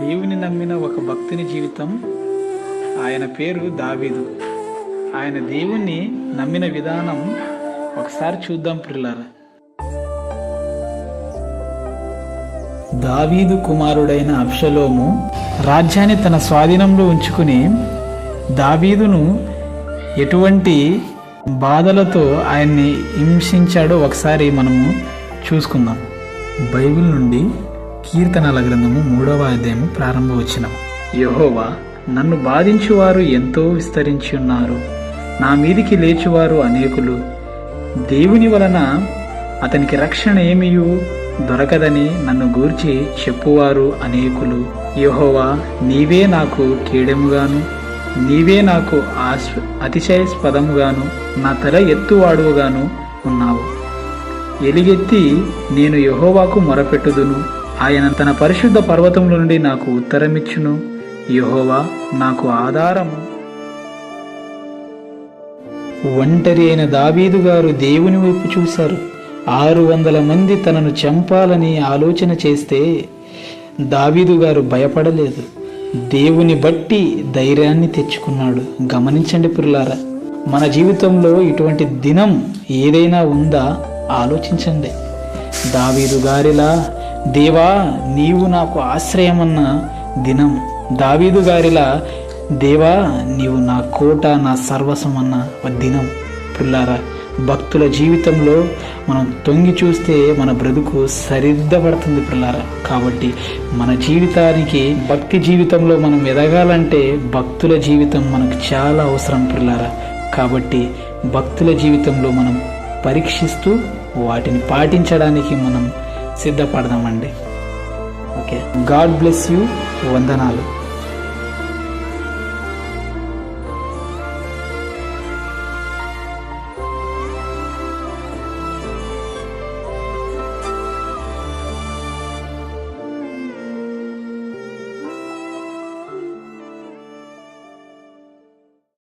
దేవుని నమ్మిన ఒక భక్తుని జీవితం ఆయన పేరు దావీదు. ఆయన దేవుణ్ణి నమ్మిన విధానం ఒకసారి చూద్దాం ప్రిల్లారా దావీదు కుమారుడైన అప్షలోము రాజ్యాన్ని తన స్వాధీనంలో ఉంచుకుని దావీదును ఎటువంటి బాధలతో ఆయన్ని హింసించాడో ఒకసారి మనము చూసుకుందాం. బైబిల్ నుండి కీర్తనల గ్రంథము మూడవ అధ్యాయము ప్రారంభ యహోవా నన్ను బాధించువారు ఎంతో విస్తరించి ఉన్నారు నా మీదికి లేచువారు అనేకులు. దేవుని వలన అతనికి రక్షణ ఏమియు? దొరకదని నన్ను గూర్చి చెప్పువారు అనేకులు. యహోవా నీవే నాకు కీడెముగాను. నీవే నాకు ఆశ అతిశయస్పదముగాను. నా తల ఎత్తువాడుగాను ఉన్నావు. ఎలిగెత్తి నేను యహోవాకు మొరపెట్టుదును. ఆయన తన పరిశుద్ధ పర్వతముల నుండి నాకు ఉత్తరమిచ్చును. యహోవా నాకు ఆధారము. ఒంటరి అయిన దావీదు గారు దేవుని వైపు చూశారు. ఆరు వందల మంది తనను చంపాలని ఆలోచన చేస్తే దావీదు గారు భయపడలేదు. దేవుని బట్టి ధైర్యాన్ని తెచ్చుకున్నాడు. గమనించండి పురులారా మన జీవితంలో ఇటువంటి దినం ఏదైనా ఉందా? ఆలోచించండి. దావీదు గారిలా దేవా నీవు నాకు ఆశ్రయమన్న దినం. దావీదు గారిలా దేవా నీవు నా కోట నా సర్వస్వం అన్న దినం. పుల్లారా భక్తుల జీవితంలో మనం తొంగి చూస్తే మన బ్రతుకు సరిద్దపడుతుంది పిల్లారా. కాబట్టి మన జీవితానికి భక్తి జీవితంలో మనం ఎదగాలంటే భక్తుల జీవితం మనకు చాలా అవసరం పిల్లారా. కాబట్టి భక్తుల జీవితంలో మనం పరీక్షిస్తూ వాటిని పాటించడానికి మనం సిద్ధపడదామండి. ఓకే. God bless you. వందనాలు.